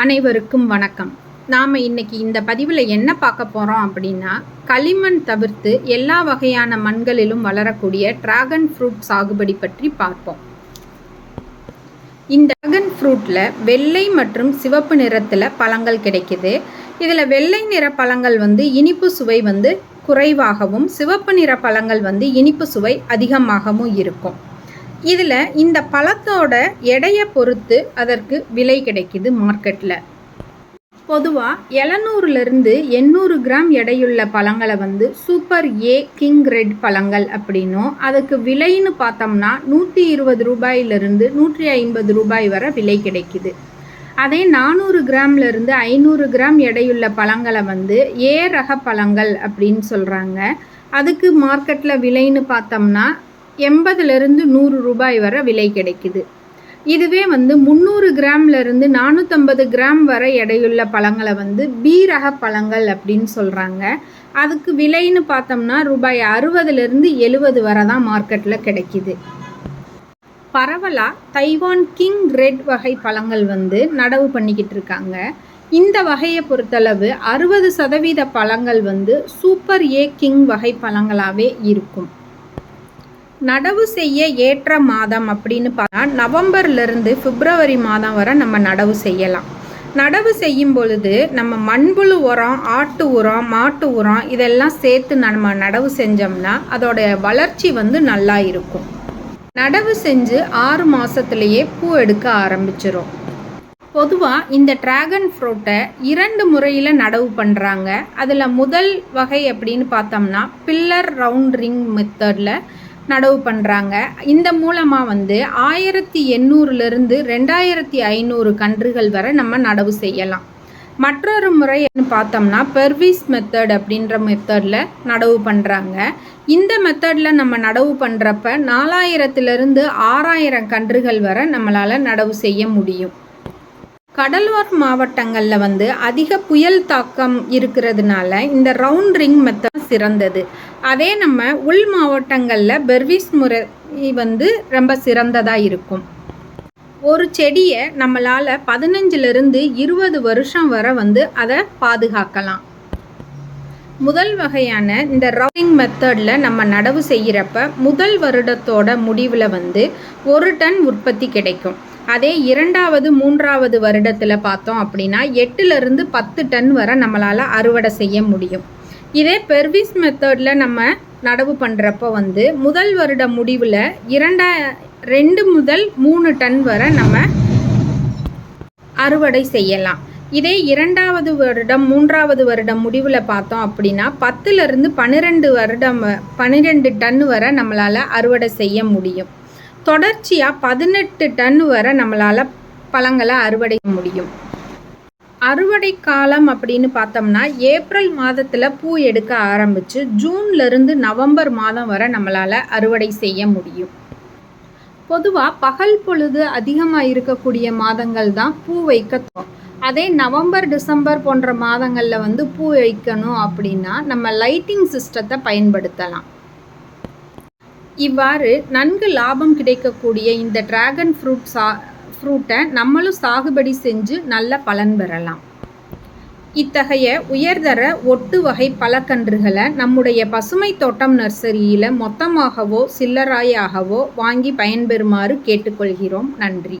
அனைவருக்கும் வணக்கம். நாம் இன்னைக்கு இந்த பதிவில் என்ன பார்க்க போகிறோம் அப்படின்னா களிமண் தவிர்த்து எல்லா வகையான மண்களிலும் வளரக்கூடிய டிராகன் ஃப்ரூட் சாகுபடி பற்றி பார்ப்போம். இந்த டிராகன் ஃப்ரூட்டில் வெள்ளை மற்றும் சிவப்பு நிறத்தில் பழங்கள் கிடைக்குது. இதில் வெள்ளை நிற பழங்கள் வந்து இனிப்பு சுவை வந்து குறைவாகவும் சிவப்பு நிற பழங்கள் வந்து இனிப்பு சுவை அதிகமாகவும் இருக்கும். இதில் இந்த பழத்தோட எடையை பொறுத்து அதற்கு விலை கிடைக்குது மார்க்கெட்டில் பொதுவாக எழுநூறுலேருந்து எண்ணூறு கிராம் எடையுள்ள பழங்களை வந்து சூப்பர் ஏ கிங் ரெட் பழங்கள் அப்படின்னும். அதுக்கு விலைன்னு பார்த்தோம்னா நூற்றி இருபது ரூபாயிலிருந்து நூற்றி ஐம்பது ரூபாய் வரை விலை கிடைக்குது. அதே நானூறு கிராம்லேருந்து ஐநூறு கிராம் எடையுள்ள பழங்களை வந்து ஏ ரக பழங்கள் அப்படின்னு சொல்கிறாங்க அதுக்கு மார்க்கெட்டில் விலைன்னு பார்த்தோம்னா எண்பதுலேருந்து நூறு ரூபாய் வரை விலை கிடைக்குது. இதுவே வந்து முந்நூறு கிராம்லேருந்து நானூற்றம்பது கிராம் வரை எடையுள்ள பழங்களை வந்து பி ரக பழங்கள் அப்படின்னு சொல்கிறாங்க அதுக்கு விலைன்னு பார்த்தோம்னா ரூபாய் அறுபதுலேருந்து எழுபது வரை தான் மார்க்கெட்டில் கிடைக்கிது. பரவலாக தைவான் கிங் ரெட் வகை பழங்கள் வந்து நடவு பண்ணிக்கிட்டு இருக்காங்க. இந்த வகையை பொறுத்தளவு அறுபது சதவீத பழங்கள் வந்து சூப்பர் ஏ கிங் வகை பழங்களாகவே இருக்கும். நடவு செய்ய ஏற்ற மாதம் அப்படின்னு பார்த்தா நவம்பர்லேருந்து பிப்ரவரி மாதம் வரை நம்ம நடவு செய்யலாம். நடவு செய்யும் பொழுது நம்ம மண்புழு உரம் ஆட்டு உரம் மாட்டு உரம் இதெல்லாம் சேர்த்து நம்ம நடவு செஞ்சோம்னா அதோடைய வளர்ச்சி வந்து நல்லா இருக்கும். நடவு செஞ்சு ஆறு மாதத்துலேயே பூ எடுக்க ஆரம்பிச்சிடும் பொதுவாக இந்த ட்ராகன் ஃப்ரூட்டை இரண்டு முறையில் நடவு பண்ணுறாங்க அதில் முதல் வகை அப்படின்னு பார்த்தோம்னா பில்லர் ரவுண்ட் ரிங் மெத்தடில் நடவு பண்ணுறாங்க இந்த மூலமாக வந்து ஆயிரத்தி எண்ணூறுலேருந்து ரெண்டாயிரத்தி ஐநூறு கன்றுகள் வரை நம்ம நடவு செய்யலாம். மற்றொரு முறைன்னு பார்த்தோம்னா பெர்விஸ் மெத்தட் அப்படின்ற மெத்தடில் நடவு பண்ணுறாங்க இந்த மெத்தடில் நம்ம நடவு பண்ணுறப்ப நாலாயிரத்துலேருந்து ஆறாயிரம் கன்றுகள் வரை நம்மளால் நடவு செய்ய முடியும். கடலோர் மாவட்டங்களில் வந்து அதிக புயல் தாக்கம் இருக்கிறதுனால இந்த ரவுண்ட் ரிங் மெத்தட் சிறந்தது. அதே நம்ம உள் மாவட்டங்களில் பெர்விஸ் முறை வந்து ரொம்ப சிறந்ததாக இருக்கும். ஒரு செடியை நம்மளால் பதினஞ்சிலிருந்து இருபது வருஷம் வரை வந்து அதை பாதுகாக்கலாம். முதல் வகையான இந்த ரவுண்டிங் மெத்தடில் நம்ம நடவு செய்கிறப்ப முதல் வருடத்தோட முடிவில் வந்து ஒரு டன் உற்பத்தி கிடைக்கும். அதே இரண்டாவது மூன்றாவது வருடத்தில் பார்த்தோம் அப்படின்னா எட்டுலேருந்து பத்து டன் வரை நம்மளால் அறுவடை செய்ய முடியும். இதே பெர்விஸ் மெத்தடில் நம்ம நடவு பண்ணுறப்ப வந்து முதல் வருட முடிவில் இரண்டா ரெண்டு முதல் மூணு டன் வரை நம்ம அறுவடை செய்யலாம். இதே இரண்டாவது வருடம் மூன்றாவது வருடம் முடிவில் பார்த்தோம் அப்படின்னா பத்துலேருந்து பன்னிரெண்டு வருடம் பன்னிரெண்டு டன் வரை நம்மளால் அறுவடை செய்ய முடியும். தொடர்ச்சியாக பதினெட்டு டன் வரை நம்மளால் பழங்களை அறுவடை முடியும். அறுவடை காலம் அப்படின்னு பார்த்தோம்னா ஏப்ரல் மாதத்தில் பூ எடுக்க ஆரம்பித்து ஜூன்லேருந்து நவம்பர் மாதம் வரை நம்மளால் அறுவடை செய்ய முடியும். பொதுவாக பகல் பொழுது அதிகமாக இருக்கக்கூடிய மாதங்கள் தான் பூ வைக்க அதே நவம்பர் டிசம்பர் போன்ற மாதங்களில் வந்து பூ வைக்கணும் அப்படின்னா நம்ம லைட்டிங் சிஸ்டத்தை பயன்படுத்தலாம். இவ்வாறு நன்கு லாபம் கிடைக்கக்கூடிய இந்த டிராகன் ஃப்ரூட் சா ஃப்ரூட்டை நம்மளும் சாகுபடி செஞ்சு நல்ல பலன் பெறலாம். இத்தகைய உயர்தர ஒட்டு வகை பழக்கன்றுகளை நம்முடைய பசுமை தோட்டம் நர்சரியில் மொத்தமாகவோ சில்லறாயாகவோ வாங்கி பயன்பெறுமாறு கேட்டுக்கொள்கிறோம். நன்றி.